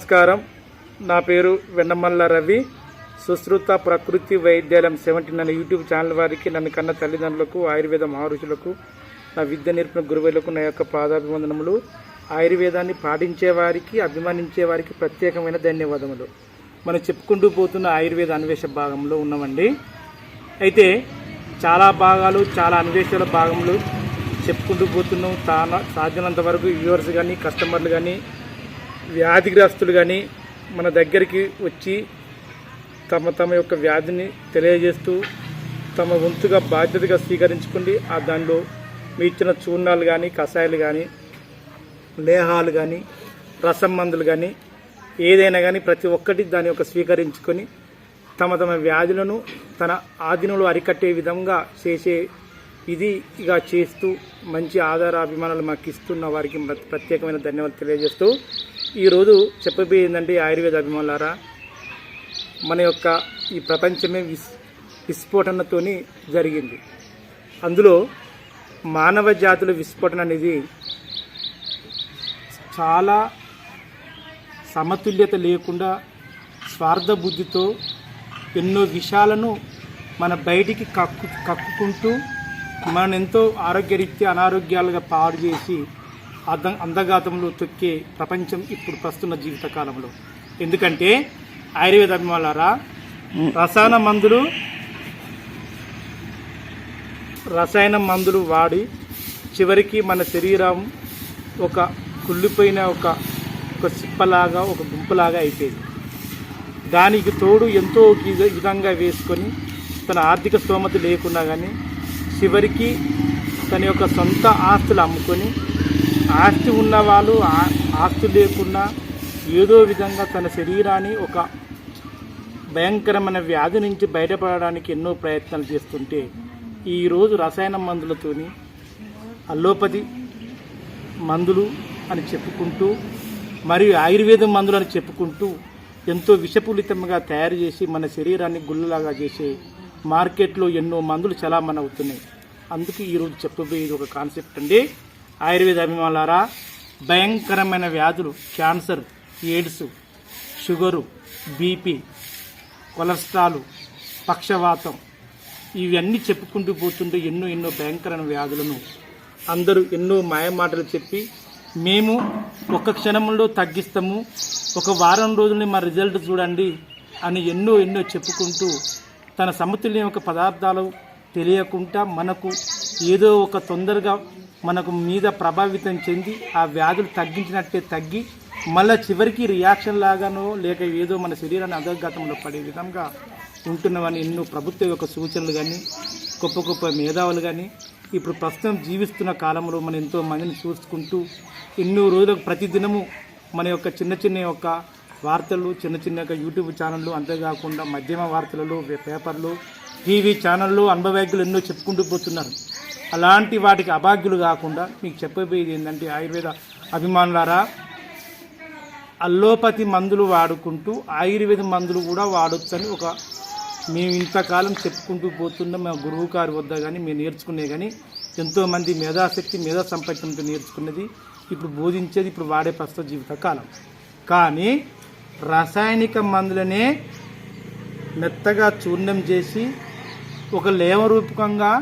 నమస్కారం. నా పేరు వెన్నమల్ల రవి. సుశ్రుత ప్రకృతి వైద్యాలయం సెవెంటీన్ అనే యూట్యూబ్ ఛానల్ వారికి నన్ను కన్న తల్లిదండ్రులకు ఆయుర్వేద మహర్షులకు నా విద్య నేర్పిన గురువులకు నా యొక్క పాదాభివందనములు. ఆయుర్వేదాన్ని పాటించే వారికి అభిమానించే వారికి ప్రత్యేకమైన ధన్యవాదములు. మనం చెప్పుకుంటూ పోతున్న ఆయుర్వేద అన్వేష భాగంలో ఉన్నామండి. అయితే చాలా భాగాలు చాలా అన్వేషణ భాగములు చెప్పుకుంటూ పోతున్నాం. చాలా సాధ్యమైనంత వరకు వ్యూవర్స్ కానీ కస్టమర్లు కానీ వ్యాధిగ్రస్తులు కానీ మన దగ్గరికి వచ్చి తమ తమ యొక్క వ్యాధిని తెలియజేస్తూ తమ వంతుగా బాధ్యతగా స్వీకరించుకుండి ఆ దానిలో మీ ఇచ్చిన చూర్ణాలు కానీ కషాయాలు కానీ లేహాలు కానీ రసం మందులు కానీ ఏదైనా కానీ ప్రతి ఒక్కటి దాని యొక్క స్వీకరించుకొని తమ తమ వ్యాధులను తన ఆధీనంలో అరికట్టే విధంగా చేసే ఇది ఇక చేస్తూ మంచి ఆధార అభిమానాలు మాకు ఇస్తున్న వారికి ప్రత్యేకమైన ధన్యవాదాలు తెలియజేస్తూ ఈరోజు చెప్పబోయేందంటే ఆయుర్వేద అభిమానులారా మన యొక్క ఈ ప్రపంచమే విస్ విస్ఫోటనతో జరిగింది. అందులో మానవ జాతుల విస్ఫోటన అనేది చాలా సమతుల్యత లేకుండా స్వార్థ బుద్ధితో ఎన్నో విషయాలను మన బయటికి కక్కు కక్కుకుంటూ మనం ఎంతో ఆరోగ్యరీత్యా అనారోగ్యాలుగా పాడు చేసి అర్థ అందఘాతంలో తొక్కే ప్రపంచం ఇప్పుడు ప్రస్తున్న జీవిత కాలంలో ఎందుకంటే ఆయుర్వేద అభిమానులారా రసాయన మందులు రసాయన మందులు వాడి చివరికి మన శరీరం ఒక కుళ్ళిపోయిన ఒక ఒక సిప్పలాగా ఒక గుంపులాగా అయిపోయింది. దానికి తోడు ఎంతో విధ- విధంగా వేసుకొని తన ఆర్థిక స్తోమత లేకున్నా కానీ చివరికి తన యొక్క సొంత ఆస్తులు అమ్ముకొని ఆస్తి ఉన్నవాళ్ళు ఆ- ఆస్తి లేకున్నా ఏదో విధంగా తన శరీరాన్ని ఒక భయంకరమైన వ్యాధి నుంచి బయటపడడానికి ఎన్నో ప్రయత్నాలు చేస్తుంటే ఈరోజు రసాయన మందులతోని అల్లోపతి మందులు అని చెప్పుకుంటూ మరియు ఆయుర్వేద మందులు అని చెప్పుకుంటూ ఎంతో విషపూరితంగా తయారు చేసి మన శరీరాన్ని గుల్లలాగా చేసే మార్కెట్లో ఎన్నో మందులు చలామణి అవుతున్నాయి అందుకే ఈరోజు చెప్పబోయేది ఒక కాన్సెప్ట్ అండి. ఆయుర్వేద అభిమానులారా భయంకరమైన వ్యాధులు cancer AIDS sugar BP cholesterol పక్షవాతం ఇవన్నీ చెప్పుకుంటూ పోతుంటే ఎన్నో ఎన్నో భయంకరమైన వ్యాధులను అందరూ ఎన్నో మాయమాటలు చెప్పి మేము ఒక క్షణంలో తగ్గిస్తాము ఒక వారం రోజులని మా రిజల్ట్ చూడండి అని ఎన్నో ఎన్నో చెప్పుకుంటూ తన సమతుల్యం యొక్క పదార్థాలు తెలియకుండా మనకు ఏదో ఒక తొందరగా మనకు మీద ప్రభావితం చెంది ఆ వ్యాధులు తగ్గించినట్టే తగ్గి మళ్ళీ చివరికి రియాక్షన్ లాగానో లేక ఏదో మన శరీరాన్ని అధోగతంలో పడే విధంగా ఉంటున్నవని ఎన్నో ప్రభుత్వ యొక్క సూచనలు కానీ గొప్ప గొప్ప మేధావులు కానీ ఇప్పుడు ప్రస్తుతం జీవిస్తున్న కాలంలో మనం ఎంతో మందిని చూసుకుంటూ ఎన్నో రోజులకు ప్రతిదినము మన యొక్క చిన్న చిన్న యొక్క వార్తలు చిన్న చిన్న యొక్క యూట్యూబ్ ఛానళ్ళు అంతేకాకుండా మధ్యమ వార్తలలో పేపర్లు టీవీ ఛానళ్ళు అనుభవజ్ఞులు ఎన్నో చెప్పుకుంటూ పోతున్నారు. అలాంటి వాటికి అభాగ్యులు కాకుండా మీకు చెప్పబోయేది ఏంటంటే ఆయుర్వేద అభిమానులారా అల్లోపతి మందులు వాడుకుంటూ ఆయుర్వేద మందులు కూడా వాడొచ్చని ఒక మేము ఇంతకాలం చెప్పుకుంటూ పోతున్నాం మా గురువు గారి వద్ద కానీ మేము నేర్చుకునే కానీ ఎంతోమంది మేధాశక్తి మేధా సంపత్తితో నేర్చుకున్నది ఇప్పుడు బోధించేది ఇప్పుడు వాడే ప్రస్తుత జీవితకాలం కానీ రసాయనిక మందులనే మెత్తగా చూర్ణం చేసి ఒక లేవ రూపకంగా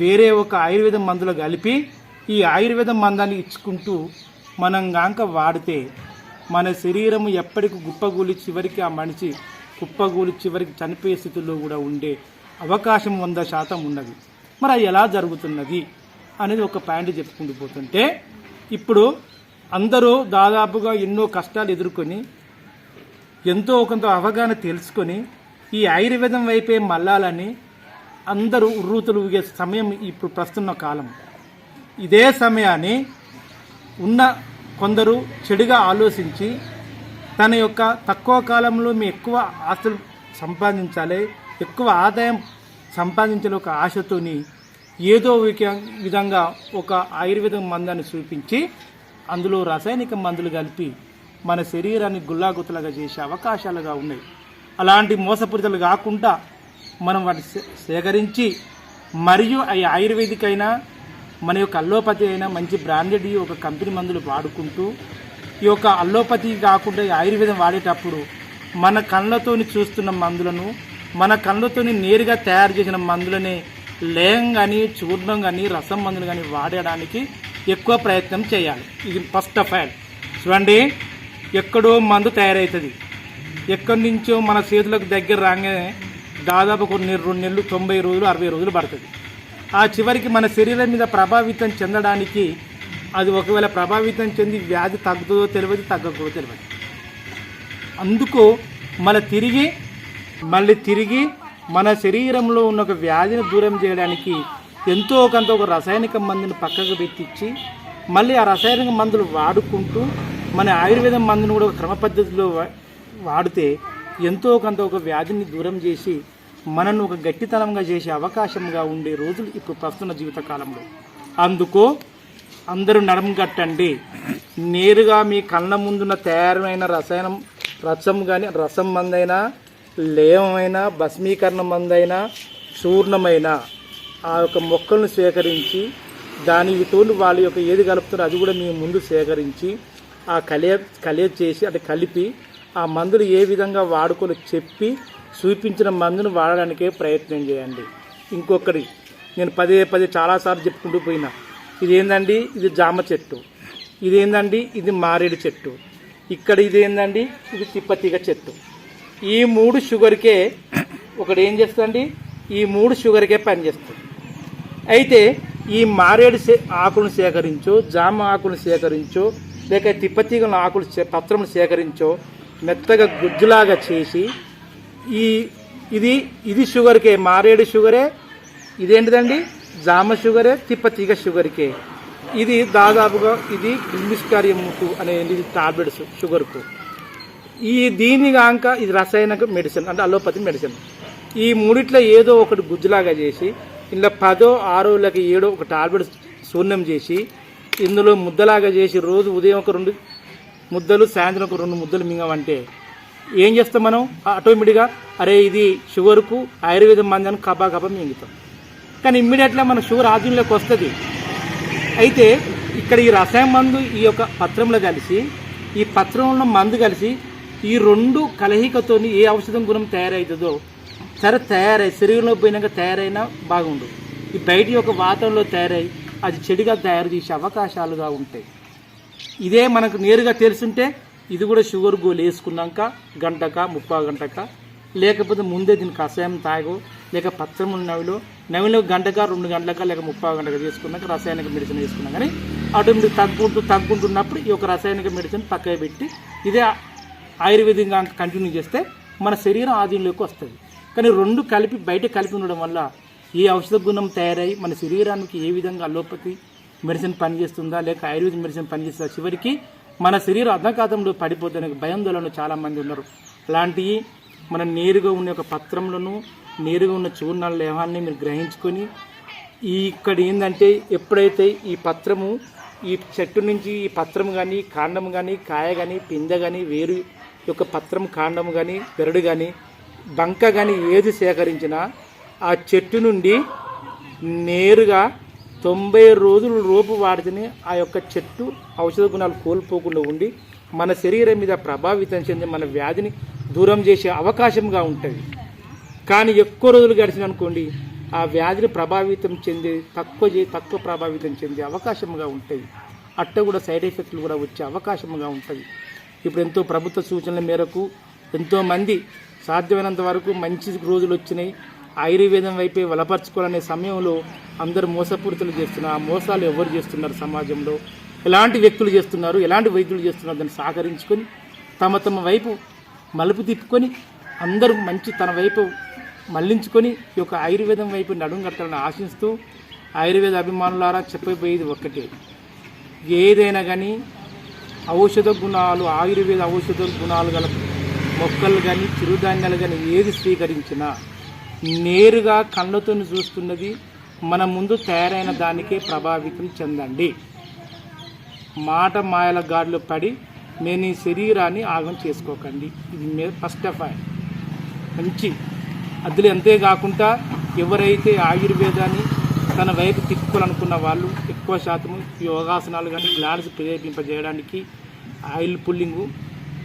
వేరే ఒక ఆయుర్వేద మందులు కలిపి ఈ ఆయుర్వేద మందాన్ని ఇచ్చుకుంటూ మనం గాంక వాడితే మన శరీరం ఎప్పటికి గుప్పగూలి చివరికి ఆ మనిషి కుప్పగూలి చివరికి చనిపోయే స్థితిలో కూడా ఉండే అవకాశం వంద శాతం ఉన్నది. మరి అది ఎలా జరుగుతున్నది అనేది ఒక పాయింట్ చెప్పుకుంటూ పోతుంటే ఇప్పుడు అందరూ దాదాపుగా ఎన్నో కష్టాలు ఎదుర్కొని ఎంతో కొంత అవగాహన తెలుసుకొని ఈ ఆయుర్వేదం వైపే మళ్ళాలని అందరూ ఉర్రూతులు ఊగే సమయం ఇప్పుడు ప్రస్తున్న కాలం. ఇదే సమయాన్ని ఉన్న కొందరు చెడుగా ఆలోచించి తన యొక్క తక్కువ కాలంలో మీ ఎక్కువ ఆస్తులు సంపాదించాలి ఎక్కువ ఆదాయం సంపాదించాలి ఒక ఆశతోని ఏదో విధంగా ఒక ఆయుర్వేదం మందాన్ని చూపించి అందులో రసాయనిక మందులు కలిపి మన శరీరాన్ని గుల్లాగుతలుగా చేసే అవకాశాలుగా ఉన్నాయి. అలాంటి మోసపూరితలు కాకుండా మనం వాటిని సేకరించి మరియు అవి ఆయుర్వేదిక్ అయినా మన యొక్క అల్లోపతి అయినా మంచి బ్రాండెడ్ ఒక కంపెనీ మందులు వాడుకుంటూ ఈ యొక్క అల్లోపతి కాకుండా ఈ ఆయుర్వేదం వాడేటప్పుడు మన కళ్ళతోని చూస్తున్న మందులను మన కళ్ళతోని నేరుగా తయారు చేసిన మందులని లేయం కానీ చూర్ణం కానీ రసం మందులు కానీ వాడడానికి ఎక్కువ ప్రయత్నం చేయాలి. ఇది ఫస్ట్ ఆఫ్ ఆల్ చూడండి ఎక్కడో మందు తయారవుతుంది ఎక్కడి నుంచో మన చేతులకు దగ్గర రాగానే దాదాపు కొన్ని రెండు నెలలు తొంభై రోజులు అరవై రోజులు పడుతుంది. ఆ చివరికి మన శరీరం మీద ప్రభావితం చెందడానికి అది ఒకవేళ ప్రభావితం చెంది వ్యాధి తగ్గుతుందో తెలియదు తగ్గకూడదో తెలియదు. అందుకు మళ్ళీ తిరిగి మళ్ళీ తిరిగి మన శరీరంలో ఉన్న ఒక వ్యాధిని దూరం చేయడానికి ఎంతో కొంత ఒక రసాయనిక మందుని పక్కకు పెట్టించి మళ్ళీ ఆ రసాయనిక మందులు వాడుకుంటూ మన ఆయుర్వేదం మందుని కూడా ఒక క్రమ పద్ధతిలో వాడితే ఎంతో కొంత ఒక వ్యాధిని దూరం చేసి మనను ఒక గట్టితనంగా చేసే అవకాశంగా ఉండే రోజులు ఇప్పుడు ప్రస్తుత జీవితకాలంలో. అందుకు అందరూ నడుము కట్టండి. నేరుగా మీ కళ్ళ ముందున్న తయారైన రసాయనం రసం కానీ రసం మందైనా లేవమైనా భస్మీకరణ మందైనా చూర్ణమైన ఆ యొక్క మొక్కలను సేకరించి దానికి తోడు వాళ్ళ యొక్క ఏది కలుపుతారో అది కూడా మీ ముందు సేకరించి ఆ కలియ కలియ చేసి అంటే కలిపి ఆ మందులు ఏ విధంగా వాడుకోలో చెప్పి చూపించిన మందును వాడడానికే ప్రయత్నం చేయండి. ఇంకొకటి నేను పదే పదే చాలాసార్లు చెప్పుకుంటూ పోయినా ఇది ఇది జామ చెట్టు. ఇదేందండి? ఇది మారేడు చెట్టు. ఇక్కడ ఇదేందండి? ఇది తిప్పతీగ చెట్టు. ఈ మూడు షుగర్కే ఒకటి ఏం చేస్తుందండి? ఈ మూడు షుగర్కే పనిచేస్తుంది. అయితే ఈ మారేడు సే ఆకులను సేకరించో జామ ఆకులను సేకరించో లేక తిప్పతీగల ఆకులు పత్రములు సేకరించో మెత్తగా గుజ్జులాగా చేసి ఈ ఇది ఇది షుగర్కే మారేడు షుగరే ఇదేంటిదండి? జామ షుగరే తిప్పతీగ షుగర్కే. ఇది దాదాపుగా ఇది బిల్మిస్కారియం ముక్కు అనేది టాబ్లెట్స్ షుగర్కు. ఈ దీన్ని కాక ఇది రసాయనిక మెడిసిన్ అంటే అలోపతి మెడిసిన్. ఈ మూడిట్లో ఏదో ఒకటి గుజ్జులాగా చేసి ఇందులో పదో ఆరో లేక ఏడో ఒక టాబ్లెట్ శూన్యం చేసి ఇందులో ముద్దలాగా చేసి రోజు ఉదయం ఒక రెండు ముద్దలు సాయంత్రం ఒక రెండు ముద్దలు మింగమంటే ఏం చేస్తాం మనం? ఆటోమేటిక్గా అరే ఇది షుగర్కు ఆయుర్వేదం మందని కబా కబా మింగుతాం. కానీ ఇమ్మీడియట్గా మన షుగర్ ఆధీనంలోకి వస్తుంది. అయితే ఇక్కడ ఈ రసాయన మందు ఈ యొక్క పత్రంలో కలిసి ఈ పత్రంలో మందు కలిసి ఈ రెండు కలహికతో ఏ ఔషధం గుణం తయారవుతుందో సరే తయారై శరీరంలో పోయినాక తయారైనా బాగుండు. ఈ బయట యొక్క వాతావరణంలో తయారై అది చెడుగా తయారు చేసే అవకాశాలుగా ఉంటాయి. ఇదే మనకు నేరుగా తెలుసుంటే ఇది కూడా షుగర్ గోలు వేసుకున్నాక గంటక ముప్పా గంటక. లేకపోతే ముందే దీనికి కషాయం తాగో లేక పచ్చము నవిలో నవిలో గంటక రెండు గంటలక లేక ముప్పా గంటక తీసుకున్నాక రసాయనిక మెడిసిన్ వేసుకున్నాం కానీ ఆటోమేటిక్ తగ్గుంటూ తగ్గుంటున్నప్పుడు ఈ యొక్క రసాయనిక మెడిసిన్ పక్కన పెట్టి ఇదే ఆయుర్వేదంగా కంటిన్యూ చేస్తే మన శరీరం ఆధీనంలోకి వస్తుంది. కానీ రెండు కలిపి బయట కలిపి ఉండడం వల్ల ఏ ఔషధ గుణం తయారై మన శరీరానికి ఏ విధంగా అలోపతి మెడిసిన్ పనిచేస్తుందా లేక ఆయుర్వేద మెడిసిన్ పనిచేస్తుందా చివరికి మన శరీరం అర్ధకాతంలో పడిపోతున్న భయాందోళనలు చాలామంది ఉన్నారు. అలాంటివి మనం నేరుగా ఉన్న ఒక పత్రంలోను నేరుగా ఉన్న చూర్ణాల లేవాన్ని మీరు గ్రహించుకొని ఈ ఇక్కడ ఏంటంటే ఎప్పుడైతే ఈ పత్రము ఈ చెట్టు నుంచి ఈ పత్రం కానీ కాండం కానీ కాయ కానీ పిందె కానీ వేరు యొక్క పత్రం కాండం కానీ బెరడు కానీ బంక కానీ ఏది సేకరించినా ఆ చెట్టు నుండి నేరుగా తొంభై రోజుల లోపు వాడితేనే ఆ యొక్క చెట్టు ఔషధ గుణాలు కోల్పోకుండా ఉండి మన శరీరం మీద ప్రభావితం చెంది మన వ్యాధిని దూరం చేసే అవకాశంగా ఉంటుంది. కానీ ఎక్కువ రోజులు గడిచిన అనుకోండి ఆ వ్యాధిని ప్రభావితం చెంది తక్కువ తక్కువ ప్రభావితం చెందే అవకాశంగా ఉంటుంది. అట్ట కూడా సైడ్ ఎఫెక్ట్లు కూడా వచ్చే అవకాశంగా ఉంటుంది. ఇప్పుడు ఎంతో ప్రభుత్వ సూచనల మేరకు ఎంతోమంది సాధ్యమైనంత వరకు మంచి రోజులు వచ్చినాయి. ఆయుర్వేదం వైపే బలపరచుకోవాలనే సమయంలో అందరూ మోసపూరితలు చేస్తున్నారు ఆ మోసాలు ఎవరు చేస్తున్నారు సమాజంలో? ఎలాంటి వ్యక్తులు చేస్తున్నారు? ఎలాంటి వైద్యులు చేస్తున్నారు? దాన్ని సహకరించుకొని తమ తమ వైపు మలుపు తిప్పుకొని అందరూ మంచి తన వైపు మళ్ళించుకొని ఈ యొక్క ఆయుర్వేదం వైపు నడుం కట్టాలని ఆశిస్తూ ఆయుర్వేద అభిమానులారా చెప్పబోయేది ఒక్కటే. ఏదైనా కానీ ఔషధ గుణాలు ఆయుర్వేద ఔషధ గుణాలు గల మొక్కలు కానీ చిరుధాన్యాలు కానీ ఏది స్వీకరించినా నేరుగా కళ్ళతో చూస్తున్నది మన ముందు తయారైన దానికే ప్రభావితం చెందండి. మాట మాయల గాడులు పడి నేను ఈ శరీరాన్ని ఆగం చేసుకోకండి. ఇది మే ఫస్ట్ ఆఫ్ ఆల్. మంచి అందులో అంతేకాకుండా ఎవరైతే ఆయుర్వేదాన్ని తన వైపు తిప్పుకోవాలనుకున్న వాళ్ళు ఎక్కువ శాతం యోగాసనాలు కానీ గ్లాడ్స్ ప్రేరేపింపజేయడానికి ఆయిల్ పుల్లింగు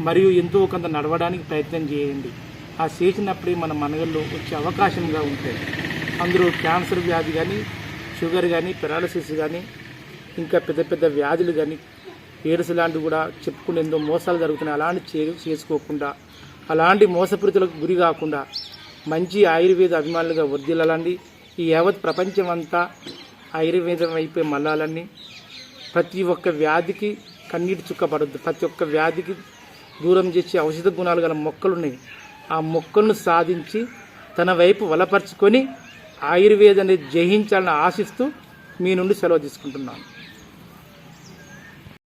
మరియు ఎంతో కొంత నడవడానికి ప్రయత్నం చేయండి. ఆ చేసినప్పుడే మన మనగల్లో వచ్చే అవకాశంగా ఉంటాయి అందులో క్యాన్సర్ వ్యాధి కానీ షుగర్ కానీ పెరాలసిస్ కానీ ఇంకా పెద్ద పెద్ద వ్యాధులు కానీ ఎయిడ్స్ లాంటివి కూడా చెప్పుకుని ఎంతో మోసాలు జరుగుతున్నాయి. అలాంటి చే చేసుకోకుండా అలాంటి మోసపూరితలకు గురి కాకుండా మంచి ఆయుర్వేద అభిమానులుగా వర్దిల్లాలండి ఈ యావత్ ప్రపంచం అంతా ఆయుర్వేదం అయిపోయి మళ్ళాలని ప్రతి ఒక్క వ్యాధికి కన్నీటి చుక్కపడద్దు ప్రతి ఒక్క వ్యాధికి దూరం చేసే ఔషధ గుణాలు గల మొక్కలు ఉన్నాయి ఆ మొక్కలను సాధించి తన వైపు వలపరుచుకొని ఆయుర్వేదాన్ని జయించాలని ఆశిస్తూ మీ నుండి సెలవు తీసుకుంటున్నాను.